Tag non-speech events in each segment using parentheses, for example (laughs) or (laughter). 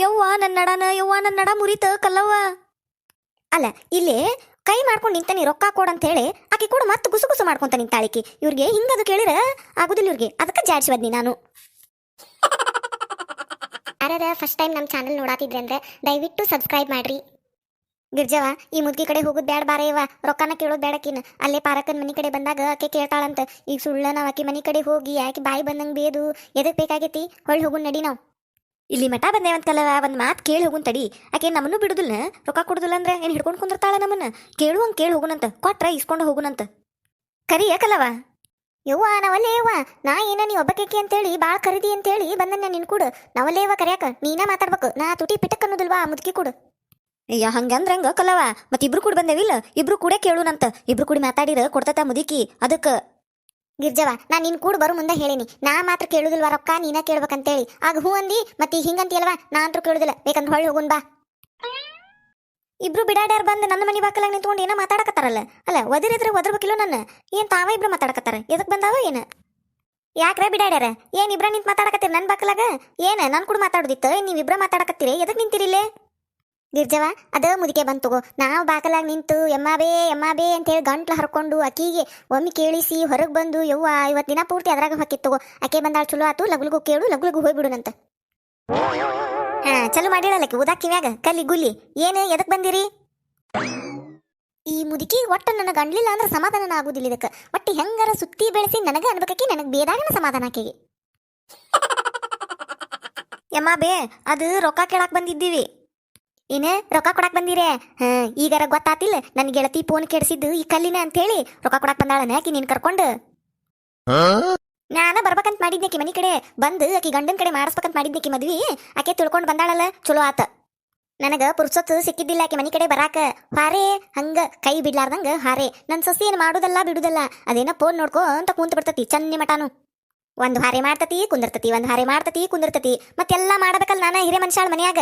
ಯವ್ವ ನನ್ನ ನಡನ ಯವ್ವ ನನ್ನ ನಡ ಮುರಿತ ಕಲ್ಲವ್ವ. ಅಲ್ಲ ಇಲ್ಲಿ ಕೈ ಮಾಡ್ಕೊಂಡು ನಿಂತಾನೆ ರೊಕ್ಕ ಕೊಡಂತ ಅಂತ ಹೇಳಿ ಆಕೆ ಕೂಡ ಮತ್ತೆ ಗುಸು ಗುಸು ಮಾಡ್ಕೊಂತ ನಿಂತಾಳಿಕಿ. ಇವ್ರಿಗೆ ಹಿಂಗದು ಕೇಳಿರ? ಆಗುದಿಲ್ಲ ಇವ್ರಿಗೆ. ಅದಕ್ಕೆ ಜಾಡ್ಸಿ ನಾನು. ಯಾರ್ಯಾರ ಫಸ್ಟ್ ಟೈಮ್ ನಮ್ಮ ಚಾನಲ್ ನೋಡಾತಿದ್ರೆ ಅಂದ್ರೆ ದಯವಿಟ್ಟು ಸಬ್ಸ್ಕ್ರೈಬ್ ಮಾಡ್ರಿ. ಗಿರ್ಜವ ಈ ಮುದ್ಗಿ ಕಡೆ ಹೋಗುದ್ ಬ್ಯಾಡ ಬಾರ ಇವ ರೊಕ್ಕನ ಕೇಳೋದ್ ಬೇಡಕಿನ ಅಲ್ಲೇ ಪಾರಕನ್ ಮನಿ ಕಡೆ ಬಂದಾಗ ಆಕೆ ಕೇಳ್ತಾಳಂತ. ಈಗ ಸುಳ್ಳ ನಾವು ಆಕೆ ಮನಿ ಕಡೆ ಹೋಗಿ ಆಕೆ ಬಾಯಿ ಬಂದಂಗ್ ಬೇದು. ಎದಕ್ ಬೇಕಾಗೈತಿ? ಹೊಳ್ಳಿ ಹೋಗು ನಡಿ ನಾವು. ಇಲ್ಲಿ ಮಠ ಕಲವ ಒಂದು ಮಾತು ಕೇಳಿ ಹೋಗುನ್ ತಡಿ. ಆಕೆ ನಮ್ಮನ್ನು ಬಿಡುದಿಲ್ಲ ರೊಕ್ಕ ಕೊಡುದಿಲ್ಲ ಅಂದ್ರೆ ಏನ್ ಕುಂದಿರ್ತಾಳೆ ಕುಂದಿರ್ತಾಳ ನಮ್ಮನ್ನ? ಹಂಗೆ ಕೇಳಿ ಹೋಗುನಂತ, ಕೊಟ್ರ ಇಸ್ಕೊಂಡು ಹೋಗುನಂತ. ಕರಿ ಕಲವ ಯವ್ವ ನಾವಲ್ಲೇ ಯವ್ವ ನಾ ಏನ ನೀ ಒಬ್ಬಕೇಕಿ ಅಂತೇಳಿ ಭಾಳ ಖರೀದಿ ಅಂತೇಳಿ ಬಂದನ್ನ ನಿನ್ ಕೂಡು. ನಾವಲ್ಲೇ ಯವ್ವ ಕರಿಯಾಕ, ನೀನ ಮಾತಾಡ್ಬೇಕು. ನಾ ತುಟಿ ಪಿಟಕ್ ಅನ್ನೋದಿಲ್ವಾ ಆ ಮುದುಕಿ ಕೂಡ? ಅಯ್ಯ ಹಂಗಂದ್ರ ಹಂಗ ಕಲವ ಮತ್ತಿಬ್ರು ಕೂಡ ಬಂದೇವಿಲ್ಲ? ಇಬ್ರು ಕೂಡ ಕೇಳುನಂತ. ಇಬ್ರು ಕೂಡಿ ಮಾತಾಡಿರ ಕೊಡ್ತತ ಮುದುಕಿ. ಅದಕ್ಕ ಗಿರ್ಜವ ನಾ ನಿನ್ ಕೂಡ ಬರೋ ಮುಂದೆ ಹೇಳಿನಿ. ನಾ ಮಾತ್ರ ಕೇಳುದಿಲ್ವಾ ರೊಕ್ಕ? ನೀನ ಕೇಳ್ಬೇಕಂತೇಳಿ. ಆಗ ಹೂ ಅಂದಿ? ಮತ್ತೆ ಹಿಂಗಂತಿಯಲ್ವಾ ನಾ ಅಂತೂ ಕೇಳುದಿಲ್ಲ. ಬೇಕಂದ್ರೆ ಹೊಳ್ಳಿ ಹೋಗುನ್ ಬಾ. ಇಬ್ರು ಬಿಡಾಡ್ಯಾರ ಬಂದು ನನ್ನ ಮನಿ ಬಾಕಲಾಗ ನಿಂತ್ಕೊಂಡು ಏನೋ ಮಾತಾಡಕತ್ತಾರಲ್ಲ? ಅಲ್ಲ, ಒದಿರಿದ್ರೆ ಒದರ್ಬೇಕಿಲ್ಲ ನನ್ನ? ಏನ್ ತಾವ ಇಬ್ರು ಮಾತಾಡಕತ್ತಾರ? ಎದಕ್ ಬಂದಾವ ಏನ? ಯಾಕ್ರೆ ಬಿಡಾಡ್ಯಾರ? ಏನ್ ಇಬ್ರ ನಿಂತ್ ಮಾತಾಡಕತ್ತೀರಿ ನನ್ನ ಬಾಕಲಾಗ? ಏನ, ನನ್ ಕೂಡ ಮಾತಾಡೋದಿತ್ತು? ನೀವ್ ಇಬ್ರ ಮಾತಾಡಕತ್ತೀರಿ? ಎದಕ್ ನಿಂತಿರಿಲ್ಲೇ ಗಿರ್ಜವ ಅದ ಮುದಿಕೆ ಬಂತು ನಾವು ಬಾಕಲಾಗಿ ನಿಂತು, ಎಮ್ಮಾಬೇ ಎಮ್ಮಾಬೇ ಅಂತೇಳಿ ಗಂಟ್ಲು ಹರ್ಕೊಂಡು ಅಕ್ಕಿಗೆ ಒಮ್ಮೆ ಕೇಳಿಸಿ ಹೊರಗೆ ಬಂದು, ಯವ್ವ ಇವತ್ತು ದಿನ ಪೂರ್ತಿ ಅದ್ರಾಗ ಹಾಕಿತ್ತು ಆಕೆ ಬಂದಾಳ ಚಲೋ ಆತು ಲಗುಲ್ಗು ಕೇಳು ಲಗುಲ್ಗು ಹೋಗ್ಬಿಡುನಂತ ಹಾ, ಚಲೋ ಮಾಡಿರಲ್ಲಕ್ಕೆ ಉದಾ ಕಿವ್ಯಾಗ, ಕಲ್ಲಿ ಗುಲಿ ಏನು, ಎದಕ್ ಬಂದಿರಿ? ಈ ಮುದುಕಿ ಒಟ್ಟ ನನಗೆ ಅಣ್ಲಿಲ್ಲ ಅಂದ್ರೆ ಸಮಾಧಾನ ಆಗುದಿಲ್ಲ ಇದಕ್ಕೆ. ಒಟ್ಟು ಹೆಂಗಾರ ಸುತ್ತಿ ಬೆಳೆಸಿ ನನಗೆ ಅನ್ಬೇಕಿ ನನಗೆ ಬೇದಾಗನ ಸಮಾಧಾನ ಆಕೆಗೆ. ಯಮ್ಮ ಬೇ ಅದು ರೊಕ್ಕ ಕೇಳಾಕ್ ಬಂದಿದ್ದೀವಿ. ಏನ ರೊಕ್ಕ ಕೊಡಕ್ ಬಂದಿರೇ? ಹಾ ಈಗಾರ ಗೊತ್ತಾತಿಲ್ಲ ನನ್ ಗೆಳತಿ ಫೋನ್ ಕೆಡಿಸಿದ್ದು ಈ ಕಲ್ಲಿನ ಅಂತ ಹೇಳಿ ರೊಕ್ಕ ಕೊಡಕ್ ಬಂದಾಳನ ಆಕಿ ನೀನ್ ಕರ್ಕೊಂಡು. ನಾನ ಬರ್ಬೇಕಂತ ಮಾಡಿದ್ನೇಕಿ ಮನಿ ಕಡೆ ಬಂದು ಆಕಿ ಗಂಡನ ಕಡೆ ಮಾಡಿಸ್ಬೇಕಂತ ಮಾಡಿದ್ನೇಕಿ ಮದ್ವಿ ಆಕೆ ತಿಳ್ಕೊಂಡ್ ಬಂದಾಳಲ್ಲ ಚಲೋ ಆತ. ನನಗ ಪುರ್ಸೊತ್ತು ಸಿಕ್ಕಿದ್ದಿಲ್ಲ ಆಕಿ ಮನಿ ಕಡೆ ಬರಾಕ. ಹಾರೇ ಹಂಗ ಕೈ ಬಿಡ್ಲಾರ್ದಂಗ ಹಾರೇ. ನನ್ ಸಸಿ ಏನ್ ಮಾಡುದಲ್ಲ ಬಿಡುದಲ್ಲ ಅದೇನ ಫೋನ್ ನೋಡ್ಕೋ ಅಂತ ಕುಂತ ಬಿಡ್ತತಿ ಚನ್ನಿ ಮಟಾನು. ಒಂದು ಹಾರೆ ಮಾಡ್ತತಿ ಕುಂದಿರ್ತತಿ ಒಂದು ಹಾರೆ ಮಾಡ್ತತಿ ಕುಂದಿರ್ತತಿ ಮತ್ತೆಲ್ಲ ಮಾಡಬೇಕಲ್ಲ ನಾನ ಹಿರೇ ಮನುಷ್ಯಾಳ ಮನ್ಯಾಗ.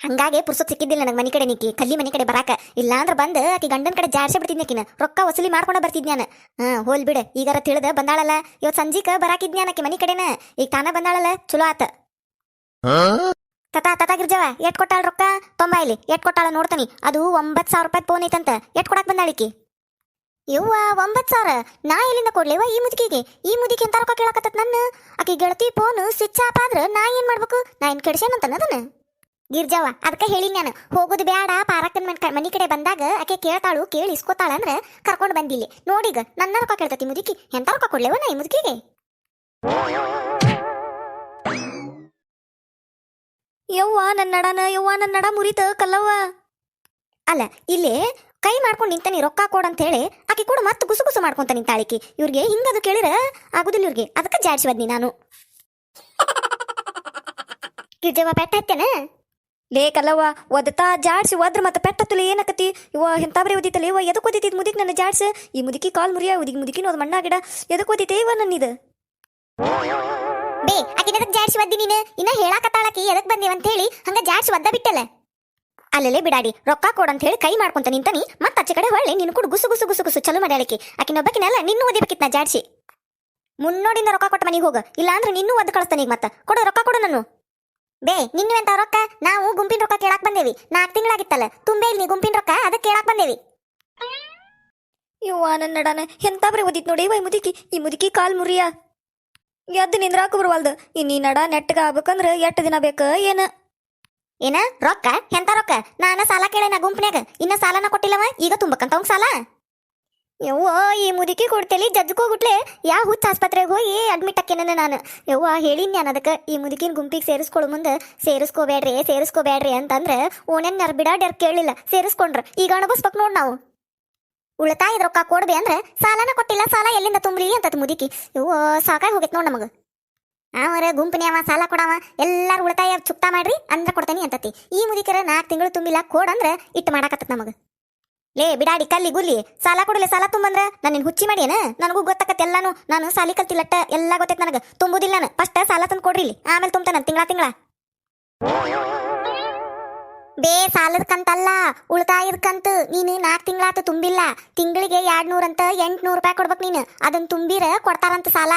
ಹಂಗಾಗಿ ಪುರ್ಸೊತ್ ಸಿಕ್ಕಿದ್ದಿಲ್ಲ ನನಗೆ ಮನೆ ಕಡೆ ನಿಕ್ಕಿ, ಕಲ್ಲಿ ಮನೆ ಕಡೆ ಬರಾಕ. ಇಲ್ಲಾಂದ್ರ ಬಂದು ಆಕಿ ಗಂಡನ ಕಡೆ ಜಾಡ್ಸೆ ಬಿಡ್ತಿದ್ನಕಿನ ರೊಕ್ಕ ವಸೂಲಿ ಮಾಡ್ಕೊಂಡ ಬರ್ತಿದ್ನ್ಯಾನ ಹಾ, ಹೋಲ್ ಬಿಡ. ಈಗಾರ ತಿಳಿದ ಬಂದಾಳಲ್ಲ. ಇವತ್ ಸಂಜಿಕ ಬರಾಕಿದ್ನ್ಯಾನ ಆಕಿ ಮನೆ ಕಡೆನ. ಈಗ ತಾನ ಬಂದಾಳಲ್ಲ, ಚಲೋ ಆತ. ತತಾ ತತಾ ಗಿರ್ಜವ, ಎಟ್ ಕೊಟ್ಟಾಳ ರೊಕ್ಕ? ತೊಂಬ ಇಲ್ಲಿ. ಎಟ್ ಕೊಟ್ಟಾಳ ನೋಡ್ತಾನಿ. ಅದು ಒಂಬತ್ತು ಸಾವಿರ ರೂಪಾಯಿ ಫೋನ್ ಐತಂತ. ಎಟ್ ಕೊಡಾಕ್ ಬಂದಾಳಿಕಿ ಯವ್ವ, ಒಂಬತ್ತು ಸಾವಿರ? ನಾ ಎಲ್ಲಿಂದ ಕೊಡ್ಲೇವ ಈ ಮುದುಕಿಗೆ. ಈ ಮುದುಕಿ ಎಂತ ರೊಕ್ಕ ಕೇಳಕತ್ತ ನನ್ನ? ಆಕಿ ಗೆಳತಿ ಫೋನ್ ಸ್ವಿಚ್ ಆಫ್ ಆದ್ರೆ ನಾ ಏನ್ ಮಾಡ್ಬೇಕು? ನಾ ಏನ್ ಕೆಡ್ಸೇನಂತ ಅದನ್ನ ಗಿರ್ಜವ್ವ ಅದಕ್ಕೆ ಹೇಳಿ ನಾನು. ಹೋಗೋದು ಬೇಡ ಪಾರಕ್ಕನ ಮನ್ ಮನೆ ಕಡೆ ಬಂದಾಗ ಆಕೆ ಕೇಳ್ತಾಳು ಕೇಳಿ ಇಸ್ಕೋತಾಳ ಅಂದ್ರೆ ಕರ್ಕೊಂಡು ಬಂದಿಲ್ಲಿ. ನೋಡಿಗ ನನ್ನ ರೊಕ್ಕ ಕೇಳ್ತತಿ ಮುದುಕಿ ಎಂತ ರೊಕ್ಕ ಕೊಡ್ಲೇವ ನಾ ಈ ಮುದುಕಿಗೆ? ಯವ್ವ ನನ್ನ ನಡನ ಯವ್ವ ನನ್ನ ನಡ ಮುರಿತ ಕಲ್ಲವ್ವ. ಅಲ್ಲ ಇಲ್ಲಿ ಕೈ ಮಾಡ್ಕೊಂಡು ನಿಂತಾನೆ ರೊಕ್ಕ ಕೊಡು ಅಂತ ಹೇಳಿ ಆಕೆ ಕೂಡ ಮತ್ತೆ ಗುಸು ಗುಸು ಮಾಡ್ಕೊಂತ ನಿಂತಾಳಿಕಿ. ಇವ್ರಿಗೆ ಹಿಂಗದು ಕೇಳಿರ? ಆಗುದಿಲ್ಲ ಇವ್ರಿಗೆ. ಅದಕ್ಕೆ ಜಾಡ್ಸಿ ಬದ್ನಿ ನಾನು. (laughs) ಗಿರ್ಜವ್ವ ಪೆಟ್ಟ ಹತ್ತೇನ ಲೇ ಒದತಾ ಜಾಡ್ಸಿ, ಒದ್ರ ಮತ್ತೆ ಪೆಟ್ಟತ್ತಲ್ಲ ಏನಕತಿ ಇವ ಎಂತಾವ್ರೆ ಓದಿತಲ್ಲ ಇವ ಎದಕ್ ಓದಿತಿ ಮುದಿಕ್ ನನ್ನ ಜಾಡ್ಸ್? ಈ ಮುದುಕಿ ಕಾಲ್ ಮುರಿಯ ಉದಿಗೆ ಮುದುಕಿನ ಅದು ಮಣ್ಣ ಗಿಡ ಎದಕ್ಕೆ ಒದಿತೆ ಇವ ನನ್ನಿದ ಬೇ, ಆಕಿನ ಜಾಡ್ಸಿ ಒದ್ದಿ ನೀನು? ಇನ್ನ ಹೇಳಾಕತ್ತಾಳಕಿ ಎದಕ್ಕೆ ಬಂದೇವ ಹೇಳಿ ಹಂಗ ಜಾಡ್ಸಿ ಒದ್ದ ಬಿಟ್ಟಲ್ಲ? ಅಲ್ಲಲೇ ಬಿಡಾಡಿ, ರೊಕ್ಕ ಕೊಡು ಅಂತ ಹೇಳಿ ಕೈ ಮಾಡ್ಕೊಂತ ನಿಂತನಿ, ಮತ್ತ ಆಚೆ ಕಡೆ ಹೊಳ್ಳಿ ನಿನ್ ಕೂಡ ಗುಸು ಗುಸು ಗುಸು ಗುಸು ಚಲೋ ಮಾಡ್ಯಾಳಕಿ. ಆಕಿನೊಬ್ಬಕಿನಲ್ಲ ನಿನ್ನೂ ನಿನ್ನ ನಾ ಜಾಡ್ಸಿ. ಮುನ್ನೋಡಿಂದ ರೊಕ್ಕ ಕೊಟ್ಟ ಮನೆಗೆ ಹೋಗ, ಇಲ್ಲಾಂದ್ರೆ ನಿನ್ನೂ ಒದ್ದು ಕಳಿಸ್ತಾನೆ ಈಗ ಮತ್ತ. ಕೊಡು, ರೊಕ್ಕ ಕೊಡು ನಾನು ಬೇ ನಿನ್ನೆ ಎಂತ ರೊಕ್ಕ? ನಾವು ಗುಂಪಿನ ರೊಕ್ಕ ಕೇಳಾಕ್ ಬಂದೇವಿ. ನಾಲ್ಕು ತಿಂಗಳಾಗಿತ್ತಲ್ಲ ತುಂಬೇ ಇಲ್ಲಿ ಗುಂಪಿನ ರೊಕ್ಕ ಅದಕ್ಕೆ ಕೇಳಾಕ್ ಬಂದೇವಿ. ಇವ್ವ ನನ್ನ ನಡಾನ ಎಂತ ಬರೀ ಓದಿತ್ ನೋಡಿ ವೈ ಮುದುಕಿ ಈ ಮುದುಕಿ ಕಾಲ್ ಮುರಿಯ. ಎದ್ದು ನಿಂದ್ರಾಕ ಬರುವಲ್ದು. ಇನ್ನೀ ನಡ ನೆಟ್ಟಗ ಆಗ್ಬೇಕಂದ್ರ ಎಟ್ಟು ದಿನ ಬೇಕ ಏನ? ಏನ ರೊಕ್ಕ? ಎಂತ ರೊಕ್ಕ? ನಾನ ಸಾಲ ಕೇಳೇನ ಗುಂಪಿನ್ಯಾಗ? ಇನ್ನ ಸಾಲನ ಕೊಟ್ಟಿಲ್ಲವ? ಈಗ ತುಂಬಕಂತ ಅವಂಗ್ ಸಾಲ? ಯವ್ವ, ಈ ಮುದುಕಿ ಕೊಡ್ತೇಲಿ ಜಜ್ಕೋಗುಟ್ಲೆ ಯಾ ಹುಚ್ಚ ಆಸ್ಪತ್ರೆಗೆ ಹೋಗಿ ಅಡ್ಮಿಟ್ ಆಕ್ಕೇನ ನಾನು. ಯವ್ವ, ಹೇಳಿನ್ ನಾನು ಅದಕ್ಕೆ, ಈ ಮುದುಕಿನ ಗುಂಪಿಗೆ ಸೇರಿಸ್ಕೊಳ್ಳೋ ಮುಂದೆ ಸೇರಿಸ್ಕೋಬೇಡ್ರಿ ಸೇರಿಸ್ಕೋಬೇಡ್ರಿ ಅಂತಂದ್ರೆ ಓಣ್ಯನ್ ನರ್ ಬಿಡಾಡ್ಯಾರ ಕೇಳಿಲ್ಲ, ಸೇರಿಸ್ಕೊಂಡ್ರ. ಈಗ ಅಣಬಸ್ಬೇಕು ನೋಡ್ ನಾವು. ಉಳಿತಾಯದ ರೊಕ್ಕ ಕೊಡ್ಬಿ ಅಂದ್ರೆ, ಸಾಲನ ಕೊಟ್ಟಿಲ್ಲ, ಸಾಲ ಎಲ್ಲಿಂದ ತುಂಬ್ರಿ ಅಂತ ಮುದುಕಿ. ಯವ್ವ, ಸಾಕಾಗಿ ಹೋಗೈತೆ ನೋಡ್ ನಮಗ. ಅವರ ಗುಂಪಿನ್ಯಾವ, ಸಾಲ ಕೊಡವ, ಎಲ್ಲಾರು ಉಳಿತಾಯ ಚುಕ್ತಾ ಮಾಡ್ರಿ, ಅಂದ್ರ ಕೊಡ್ತೇನೆ ಅಂತತಿ. ಈ ಮುದುಕರ ನಾಲ್ಕು ತಿಂಗಳು ತುಂಬಿಲ್ಲ ಕೊಡ್ ಅಂದ್ರೆ ಇಟ್ಟು ಮಾಡಾಕತ್ತ ನಮಗ. ಲೇ, ಬಿಡಾಡಿ, ಕಲ್ಲಿ, ಗುಲ್ಲಿ, ಸಾಲ ಕೊಡಲೆ, ಸಾಲ ತುಂಬಂದ್ರ ನಾನು ಹುಚ್ಚಿ ಮಾಡ್ಯೇನ? ನನಗೂ ಗೊತ್ತಾಕತ್ತೆ ಎಲ್ಲಾನು. ನಾನು ಸಾಲಿ ಕಲ್ತಿಲ್ಲಟ್ಟ ಎಲ್ಲ ಗೊತ್ತೈತೆ ನನಗೆ. ತುಂಬುದಿಲ್ಲ ನಾನು. ಫಸ್ಟ್ ಸಾಲ ತಂದು ಕೊಡ್ರಿ ಆಮೇಲೆ ತುಂಬ್ತಾನ ತಿಂಗಳ ತಿಂಗಳ. ಬೇ ಸಾಲದ ಕಂತಲ್ಲ ಉಳಿತಾಯದ ಕಂತು ನೀನು ನಾಲ್ಕು ತಿಂಗಳಾತ ತುಂಬಿಲ್ಲ. ತಿಂಗಳಿಗೆ ಎರಡ್ ನೂರ ಅಂತ ಎಂಟ್ನೂರು ರೂಪಾಯಿ ಕೊಡ್ಬೇಕು ನೀನು. ಅದನ್ನ ತುಂಬಿರ ಕೊಡ್ತಾರಂತ ಸಾಲ.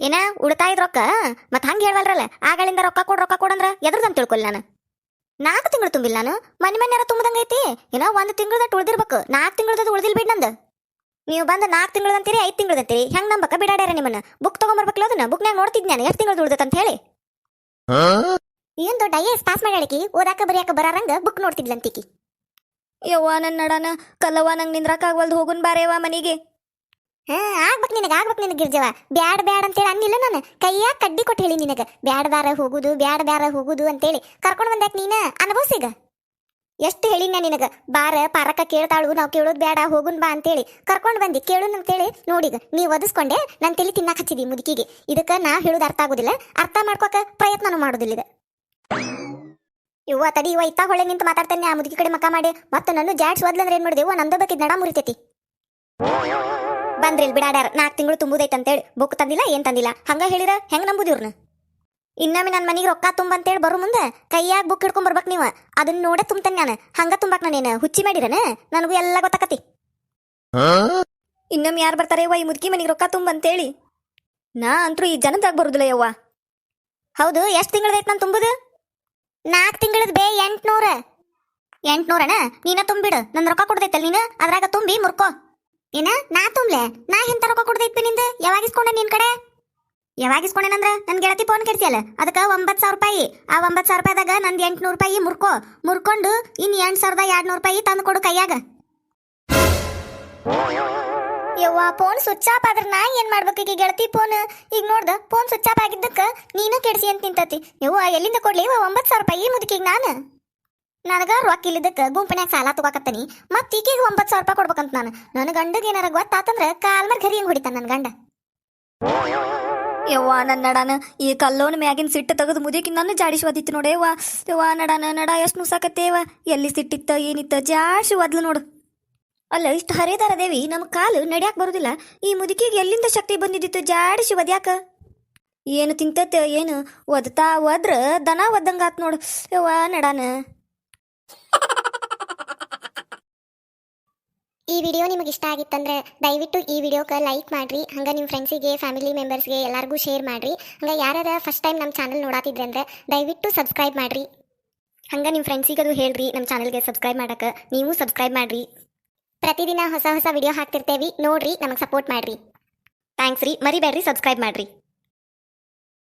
ಏನ ಉಳಿತಾಯದ ರೊಕ್ಕ? ಮತ್ತೆ ಹಂಗ ಹೇಳ್ವಲ್ರಲ್ಲ? ಆಗಳಿಂದ ರೊಕ್ಕ ಕೊಡ್, ರೊಕ್ಕ ಕೊಡಂದ್ರ ಎದ್ರದಂತ ತಿಳ್ಕೊಲ್ಲ ನಾನು. ನಾಲ್ಕು ತಿಂಗಳು ತುಂಬಿಲ್ಲ ನಾನು. ಮನೆ ಮನೆಯಾರ ತುಂಬದಂಗೈತಿ ಏನೋ ಒಂದು ತಿಂಗಳದ ಉಳ್ದಿರ್ಬೇಕು. ನಾಲ್ಕು ತಿಂಗಳದ ಉಳ್ದಿಲ್ ಬಿಡ್ ನಂದು. ನೀವು ಬಂದ ನಾಲ್ಕು ತಿಂಗಳದಂತೀರಿ, ಐದು ತಿಂಗಳದಂತೀರಿ. ಹೆಂಗ್ ನಂಬಕ ಬಿಡಾಡ್ಯಾರ ನಿಮ್ಮನ್ನ? ಬುಕ್ ತಗೊಂಬರ್ಬೇಕಲ್ಲ ಅದನ್ನ? ಬುಕ್ನಾಗ ನೋಡ್ತಿದ್ ನಾನು. ಎಷ್ಟು ತಿಂಗಳು ಉಳ್ದತ್ ಅಂತ ಹೇಳಿ. ಏನ್ ದೊಡ್ಡ ಐ ಎಸ್ ಪಾಸ್ ಮಾಡ್ಯಾಳಿಕಿ? ಓದಾಕ, ಬರಿಯಾಕ ಬರಾರಂಗ? ಬುಕ್ ನೋಡ್ತಿದ್ಲಂತಿಕಿ. ಯವ್ವ ನನ್ನ ನಡಾನ. ಕಲ್ಲವ್ವ ನಂಗೆ ನಿಂದ್ರಾಕ ಆಗ್ವಲ್ದು ಹೋಗುನ್ ಬಾರೇವ ಮನಿಗೆ. ಹಾ, ಆಗ್ಬೇಕು ನಿನಗೆ ಆಗ್ಬೇಕು ನಿನಗೆ ಗಿರ್ಜವ. ಬ್ಯಾಡ ಬ್ಯಾಡ ಅಂತೇಳಿ ಅನ್ನಿಲ್ಲ ನಾನು. ಕೈಯಾಗ ಕಡ್ಡಿ ಕೊಟ್ಟು ಹೇಳಿ ನಿನಗೆ. ಬ್ಯಾಡ ಬ್ಯಾರ ಹೋಗುದು, ಬ್ಯಾಡ ಬ್ಯಾರ ಹೋಗುದು ಅಂತೇಳಿ ಕರ್ಕೊಂಡು ಬಂದಾಕ ನೀನ? ಅನುಭವಿಸಿಗ? ಎಷ್ಟು ನಾ ನಿನಗ? ಬಾರ, ಪಾರಕ ಕೇಳ್ತಾಳು, ನಾವು ಕೇಳೋದು ಬೇಡ ಹೋಗುನ್ ಬಾ ಅಂತೇಳಿ ಕರ್ಕೊಂಡು ಬಂದಿ. ಕೇಳುನ್ ಅಂತೇಳಿ ನೋಡಿಗ. ನೀ ಒದಿಸ್ಕೊಂಡೆ ನನ್ನ ತಲೆ ತಿನ್ನಾಕ ಹಚ್ಚಿದಿ ಮುದುಕಿಗೆ. ಇದಕ್ಕ ನಾ ಹೇಳೋದು ಅರ್ಥ ಆಗುದಿಲ್ಲ. ಅರ್ಥ ಮಾಡ್ಕೋಕ ಪ್ರಯತ್ನನೂ ಮಾಡೋದಿಲ್ಲ ಇದು. ಇವ್ವ ತಡಿ ಇವ ಇತ್ತ ಹೊಳೆ ನಿಂತು ಮಾತಾಡ್ತಾನೆ ಆ ಮುದುಕಿ ಕಡೆ ಮಕ್ಕ ಮಾಡಿ. ಮತ್ತೆ ನನ್ನ ಜಾಡ್ಸ್ ಓದ್ಲಂದ್ರೆ ಏನ್ ಮಾಡಿದೆವು ನಂದು ಬೇಕಿದ್ ನಡ ಮುರಿತೈತಿ. ಬಂದ್ರಿ ಇಲ್ಲಿ ಬಿಡಾಡ್ಯಾರ. ನಾಲ್ಕು ತಿಂಗಳು ತುಂಬುದೈತೆ ಅಂತೇಳಿ ಬುಕ್ ತಂದಿಲ್ಲ ಏನ್ ತಂದಿಲ್ಲ. ಹಂಗ ಹೇಳಿರ ಹೆಂಗ್ ನಂಬುದು ಇವ್ರನ್ನ ಇನ್ನೊಮ್ಮೆ ನನ್ನ ಮನೆಗೆ ರೊಕ್ಕ ತುಂಬ ಅಂತೇಳಿ ಬರೋ ಮುಂದೆ ಕೈಯಾಗ ಬುಕ್ ಹಿಡ್ಕೊಂಡ್ ಬರ್ಬೇಕು ನೀವು. ಅದನ್ನ ನೋಡೇ ತುಂಬತೇನೆ ನಾನು. ಹಂಗ ತುಂಬಾಕ್ ನಾನೇನು ಹುಚ್ಚಿ ಮಾಡಿರನ? ನನಗೂ ಎಲ್ಲ ಗೊತ್ತಾಕತಿ. ಇನ್ನೊಮ್ಮೆ ಯಾರು ಬರ್ತಾರೆ ಯವ್ವ ಈ ಮುದುಕಿ ಮನೆಗೆ ರೊಕ್ಕ ತುಂಬ ಅಂತೇಳಿ ನಾ ಅಂತೂ ಈ ಜನದಾಗ ಬರುದಿಲ್ಲ ಯವ್ವ. ಹೌದು ಎಷ್ಟು ತಿಂಗಳದೈತೆ ನಾನು ತುಂಬುದು? ನಾಲ್ಕು ತಿಂಗಳದ ಬೇ ಎಂಟ್ನೂರ. ಎಂಟ್ನೂರಣ ನೀನ ತುಂಬಿಡು ನನ್ನ ರೊಕ್ಕ ಕೊಡ್ತೈತಲ್ಲ ನೀನು? ಅದ್ರಾಗ ತುಂಬಿ ಮುರ್ಕೋ. ಏನ? ನಾ ತುಂಬ್ಲೆ? ನಾ ಎಂತ ರೊಕ್ಕ ಕೊಡ್ದೈತಿ ನಿಂದ? ಯಾವಾಗ ಇಸ್ಕೊಂಡೆ ನಿನ್ ಕಡೆ? ಯಾವಾಗ ಇಸ್ಕೊಂಡೇನಂದ್ರ ನನ್ ಗೆಳತಿ ಫೋನ್ ಕೆಡ್ಸಿಯಲ್ಲ ಅದಕ್ಕ ಒಂಬತ್ ಸಾವಿರ ರೂಪಾಯಿ. ಆ ಒಂಬತ್ ಸಾವಿರ ರೂಪಾಯಿದಾಗ ನಂದ್ ಎಂಟುನೂರು ರೂಪಾಯಿ ಮುರ್ಕೋ. ಮುರ್ಕೊಂಡು ಇನ್ ಎಂಟ್ ಸಾವಿರದ ಎರಡ್ನೂರು ರೂಪಾಯಿ ತಂದು ಕೊಡು ಕೈಯಾಗ. ಯವ್ವ ಫೋನ್ ಸ್ವಿಚ್ ಆಫ್ ಆದ್ರೆ ನಾ ಏನ್ ಮಾಡ್ಬೇಕು ಈಗ ಗೆಳತಿ ಫೋನ್ ಈಗ ನೋಡ್ದ ಫೋನ್ ಸ್ವಿಚ್ ಆಫ್ ಆಗಿದ್ದಕ್ಕ ನೀನು ಕೆಡ್ಸಿ ಅಂತ ನಿಂತತಿ. ಯವ್ವ, ಎಲ್ಲಿಂದ ಕೊಡ್ಲಿ? ಇವ ಒಂಬತ್ ಸಾವಿರ ರೂಪಾಯಿ ಮುದುಕಿಗೆ ನಾನು. ನನಗ ರೊಕ್ಕ ಇಲ್ಲಿದ್ದಕ್ಕ ಗುಂಪಿನ್ಯಾಗ ಸಾಲ ತಗೋಕತ್ತನಿ ಮತ್ ಈಕೆಗೆ ಒಂಬತ್ತು ಸಾವಿರ ರೂಪಾಯಿ ಕೊಡ್ಬೇಕಂತ ನಾನು. ನನ್ನ ಗಂಡಗೆ ಏನಾರ ಗೊತ್ತಾತಂದ್ರ ಕಾಲ್ ಮೇಲೆ ಘರಿ ಹಿಂಗ್ ನನ್ನ ಗಂಡ. ಯವ್ವ ನನ್ನ ನಡಾನ, ಈ ಕಲ್ಲೋನ ಮ್ಯಾಗಿನ ಸಿಟ್ಟು ತೆಗೆದು ಮುದಿಕಿ ನನ್ನ ಜಾಡಿಸಿ ಒದಿತ್ತು ನೋಡೇವಾ ಯವ್ವ. ಯವ್ವ ನಡಾನ, ನಡ ಎಷ್ಟು ನುಸಾಕತ್ತೇವ ಎಲ್ಲಿ ಸಿಟ್ಟಿತ್ತ, ಏನಿತ್ತ ಜಾಡಿಸಿ ಒದ್ಲು ನೋಡು. ಅಲ್ಲ, ಇಷ್ಟು ಹರೇದಾರ ದೇವಿ ನಮ್ಮ ಕಾಲು ನಡೆಯಕ್ಕೆ ಬರುದಿಲ್ಲ. ಈ ಮುದುಕಿಗೆ ಎಲ್ಲಿಂದ ಶಕ್ತಿ ಬಂದಿದ್ದಿತ್ತು ಜಾಡಿಸಿ ಒದ್ಯಾಕ ಏನು ತಿಂತತ್ತೆ ಏನು ಒದ್ತಾ ಒದ್ರ ದನ ಒದ್ದಂಗಾತ್ ನೋಡು. ಯವ್ವ ನಡಾನ. ಈ ವಿಡಿಯೋ ನಿಮಗೆ ಇಷ್ಟ ಆಗಿತ್ತಂದ್ರೆ ದಯವಿಟ್ಟು ಈ ವಿಡಿಯೋಕ್ಕೆ ಲೈಕ್ ಮಾಡಿರಿ. ಹಂಗೆ ನಿಮ್ಮ ಫ್ರೆಂಡ್ಸಿಗೆ ಫ್ಯಾಮಿಲಿ ಮೆಂಬರ್ಸ್ಗೆ ಎಲ್ಲರಿಗೂ ಶೇರ್ ಮಾಡಿರಿ. ಹಂಗೆ ಯಾರ್ಯಾರ ಫಸ್ಟ್ ಟೈಮ್ ನಮ್ಮ ಚಾನಲ್ ನೋಡಾತಿದ್ರೆ ಅಂದ್ರೆ ದಯವಿಟ್ಟು ಸಬ್ಸ್ಕ್ರೈಬ್ ಮಾಡಿರಿ. ಹಂಗೆ ನಿಮ್ಮ ಫ್ರೆಂಡ್ಸಿಗೆ ಅದು ಹೇಳ್ರಿ ನಮ್ಮ ಚಾನಲ್ಗೆ ಸಬ್ಸ್ಕ್ರೈಬ್ ಮಾಡಕ್ಕೆ ನೀವು ಸಬ್ಸ್ಕ್ರೈಬ್ ಮಾಡಿರಿ. ಪ್ರತಿದಿನ ಹೊಸ ಹೊಸ ವಿಡಿಯೋ ಹಾಕ್ತಿರ್ತೇವೆ, ನೋಡ್ರಿ, ನಮಗೆ ಸಪೋರ್ಟ್ ಮಾಡಿರಿ. ಥ್ಯಾಂಕ್ಸ್ ರೀ, ಮರಿಬೇಡ್ರಿ ಸಬ್ಸ್ಕ್ರೈಬ್ ಮಾಡ್ರಿ.